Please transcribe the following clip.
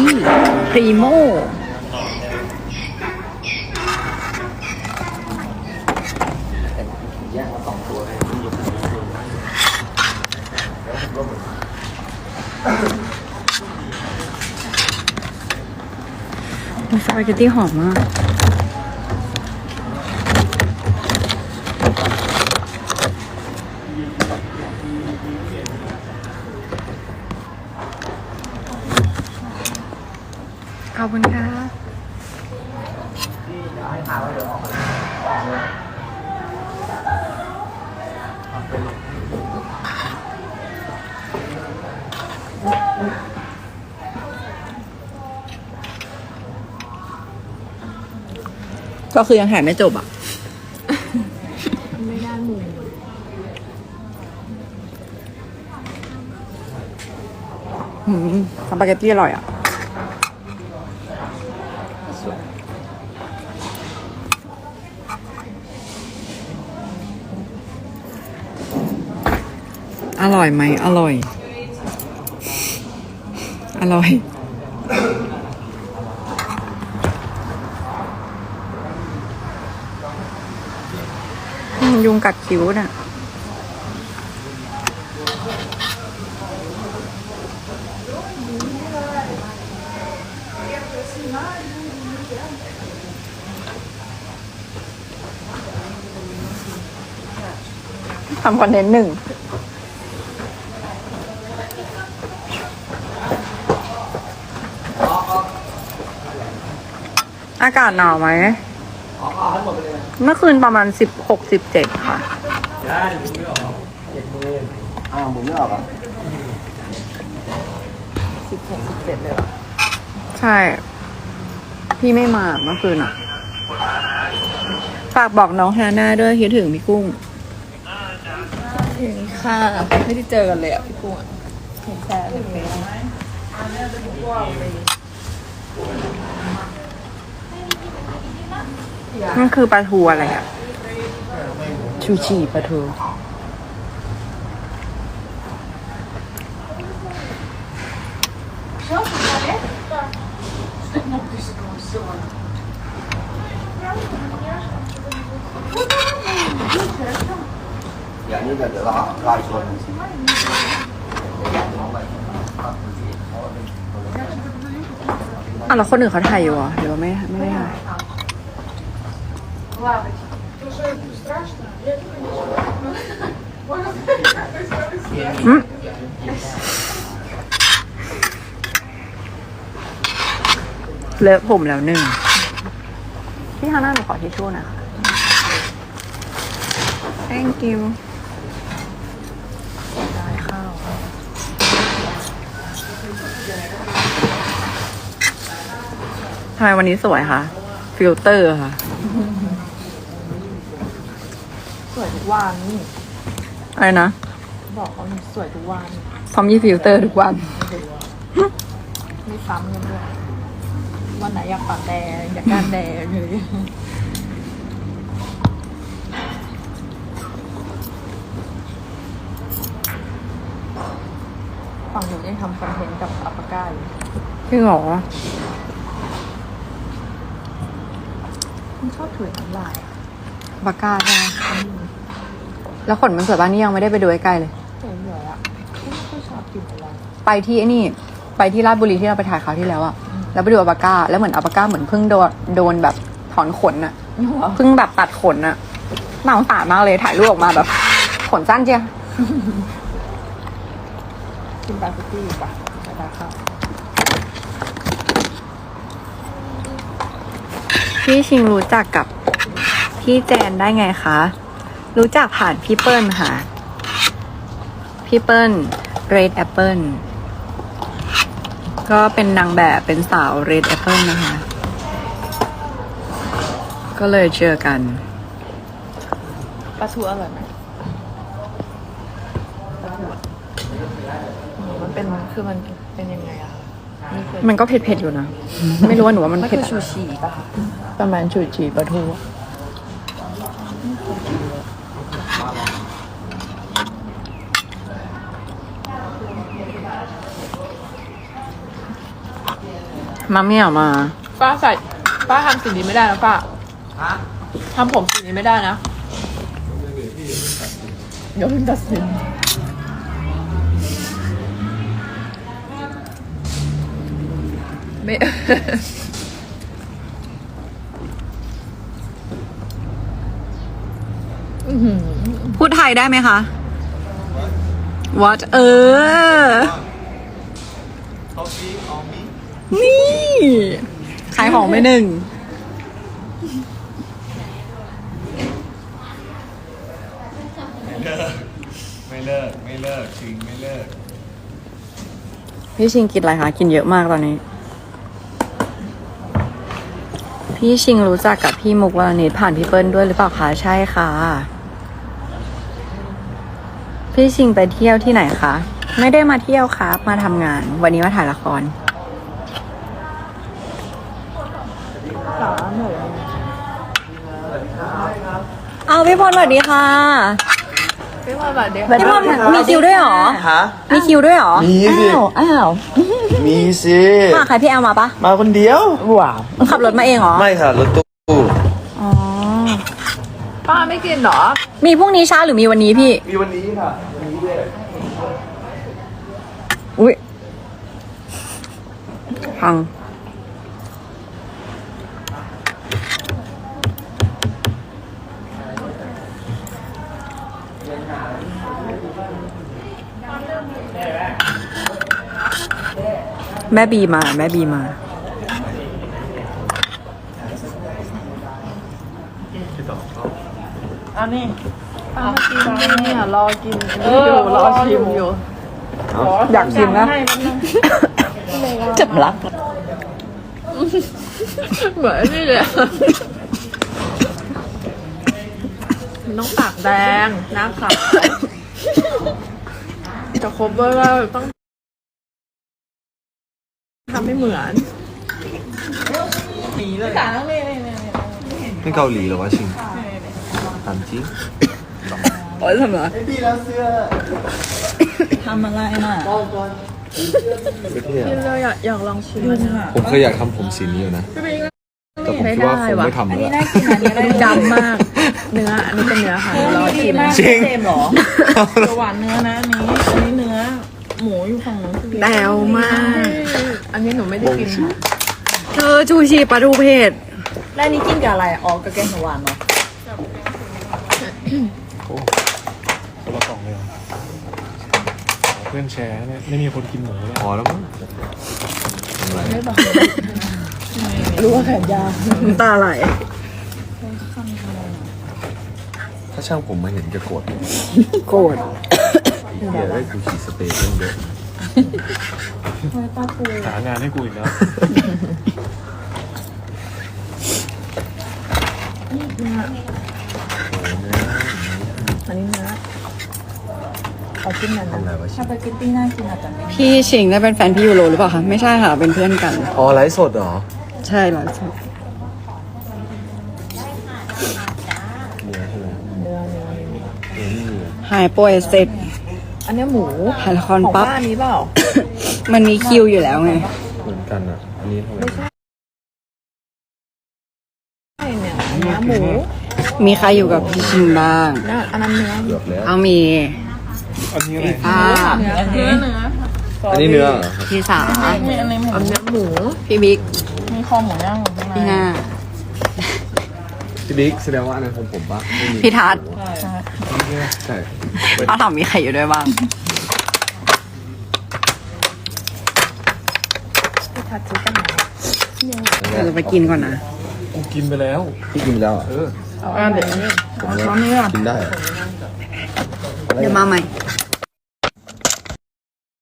ที่พรีโมสปาเกตตี้หอมมาก ขอบคุณค่ะก็คือยังถ่ายไม่จบอะ ไม่ได้มุมหืมสปาเกตตี้อร่อยอะ อร่อยไหม อร่อย อร่อย ยุงกัดคิ้วน่ะทำคอนเทนต์หนึ่ง อากาศหนาวไหมเมื่อคืนประมาณสิบหกสิบเจ็ดค่ะอ้าวหมุนไม่ออกเหรอสิบหกสิบเจ็ดเลยเหรอใช่ พี่ไม่มาเมื่อคืนอะ ฝากบอกน้องฮาน่าด้วยคิดถึงพี่กุ้งถึงค่ะไม่ได้เจอกันเลยอะพี่กุ้งอะเห็นแค่ในเฟซ มันคือปลาทูอะไรอะ ชูชีปลาทู อย่างนี้เดี๋ยวเราไล่ชนสิอะแล้วคนอื่นเขาถ่ายอยู่เหรอหรือว่าไม่ไม่ได้ถ่าย อืมเลอะผมแล้วหนึ่งพี่ฮาน่าหนูขอทิชชู่หนะคะ thank you ได้ข้าวทำไมวันนี้สวยคะ ฟิลเตอร์ค่ะ สวยทุกวัน อะไรนะ บอกเขาหนูสวยทุกวัน พร้อมยี่ฟิลเตอร์ทุกวัน ไม่ซ้ำกันด้วยวันไหนอยากปากแดงอยากการแดงเลย ฝั่งหนูยังทำคอนเทนต์กับอัปปาก้าอยู่จริงเหรอคุณชอบถุยน้ำลายอะบาก้าใช่ไหม แล้วขนมันสวยบ้านนี่ยังไม่ได้ไปดูใกล้ๆเลย สวยเหนื่อยอะไม่ค่อยชอบกินอะไรไปที่ไอ้นี่ ไปที่ราชบุรีที่เราไปถ่ายคราวที่แล้วอะแล้วไปดูอัลปาก้า แล้วเหมือนอัลปาก้าเหมือนเพิ่งโดนโดนแบบถอนขนอะเพิ่งแบบตัดขนอะน่าสงสารมากเลยถ่ายรูปออกมาแบบ ขนสั้นเจียกินปลาฟิตตี้ดีกว่าไปตาข้าวพี่ชิงรู้จักกับพี่แจนได้ไงคะ รู้จักผ่านพี่เปิ้ลค่ะ พี่เปิ้ล Red Apple ก็เป็นนางแบบเป็นสาว Red Apple นะคะ ก็เลยเจอกันปลาทูอร่อยไหมปลาทูอะอืมมันเป็นคือมันเป็นยังไงอะคะนี่คือมันก็เผ็ดๆอยู่นะ ไม่รู้ว่าหนูว่ามันมันเผ็คืดอชูชีป่ะคะประมาณชูชีปลาทู มาไม่อยากมา ป้าใส่ป้าทำสีนี้ไม่ได้นะป้าทำผมสีนี้ไม่ได้นะ เดี๋ยวมันตัดสินไม่อื้อหือพูดไทยได้ไหมคะ what เออ นี่ขายของไปหนึ่งไม่เลิก ไม่เลิกชิงไม่เลิก พี่ชิงกินอะไรคะกินเยอะมากตอนนี้ พี่ชิงรู้จักกับพี่มุกวรณิตผ่านพี่เปิ้ลด้วยหรือเปล่าคะใช่ค่ะ พี่ชิงไปเที่ยวที่ไหนคะไม่ได้มาเที่ยวครับ มาทำงาน วันนี้มาถ่ายละคร พี่พลสวัสดีค่ะ พี่พลแบบเด็กพี่พลมีคิวด้วยเหรอ ฮะ มีคิวด้วยเหรอ มีสิ อ้าว อ้าว มีสิมาใครพี่แอลมาปะมาคนเดียวว้าวมึงขับรถมาเองเหรอ ไม่ค่ะรถตู้อ๋อ ป้าไม่กินเหรอ มีพรุ่งนี้เช้าหรือมีวันนี้พี่ มีวันนี้ค่ะ วันนี้ด้วยอุ้ยพัง แม่บีมาแม่บีมา อันนี้ป้ากินเนี่ยรอกินอยู่รอชิมอยู่อยากชิมนะจับรักเหมือนนี่เลยน้องปากแดงหน้าขาวจะครบด้วยว่าต้อง ทำให้เหมือนไม่เกาหลีเหรอวะชิงถามจริงโอ้ยทำไรทำอะไรน่ะไม่เที่ยวกินเลยอะอยากลองชิมผมเคยอยากทำผมสีนี้อยู่นะ แต่ผมคิดว่าคงไม่ทำอันนี้แล้วน่ากินอันนี้อะไรดำมาก เนื้อ อันนี้เป็นเนื้อค่ะรอชิมมากจริงเต็มเหรอตัวหวานเนื้อนะอันนี้อันนี้เนื้อ หมูอยู่ฝั่งนู้นแดวมาก อันนี้หนูไม่ได้กินค่ะเธอชูชีปลาทูเผ็ดแล้วอันนี้กินกับอะไรอ๋อกับแกงเขียวหวานเหรอคนละกล่องเลยเหรอเพื่อนแชร์เนี่ยไม่มีคนกินหมูเลยพอแล้วมั้งทำไรรู้ว่าแขนยาวน้ำตาไหลถ้าช่างผมมาเห็นจะโกรธโกรธเฮียได้กูฉีดสเปรย์เรื่องเยอะ หางานให้กูอีกแล้วอันนี้เนื้อเอาขึ้นมาทำไรวะชิถ้างไปกินตี้น่ากินอาจจะไม่พี่ชิงได้เป็นแฟนพี่ยูโรหรือเปล่าคะไม่ใช่ค่ะเป็นเพื่อนกัน อ๋อไลฟ์สดเหรอใช่แล้วใช่เนื้อใช่ไหมเนื้อเนื้อเนื้อนี่เนื้อหายป่วยเสร็จอันนี้หมู ถ่ายละครของปั๊บป้าอันนี้เปล่า มันมีคิวอยู่แล้วไง เหมือนกันอะ อันนี้ทำไมใช่เนี่ยเนื้อหมูมีใครอยู่กับพี่ชิงบ้าง น่ะอันนั้นเนื้อเกือบแล้ว เอามีอันนี้อะไรอ่าเนื้อเนื้อเนื้ออันนี้เนื้อเหรอครับพี่สามีอันนี้หมูอันเนื้อหมูพี่บิ๊กมีคอหมูย่างอยู่ข้างในพี่หน้า พี่บิ๊กแสดงว่าอันนั้นของผมปะไม่มีพี่ทัศน์ ใช่เขาถามมีใครอยู่ด้วยบ้าง ทัดซื้อกันมาเดี๋ยวจะไปกินก่อนนะกูกินไปแล้ว พี่กินไปแล้วเหรอเอออ่าเดี๋ยวนี้ผมว่ากินได้เหรอเดี๋ยวมาใหม่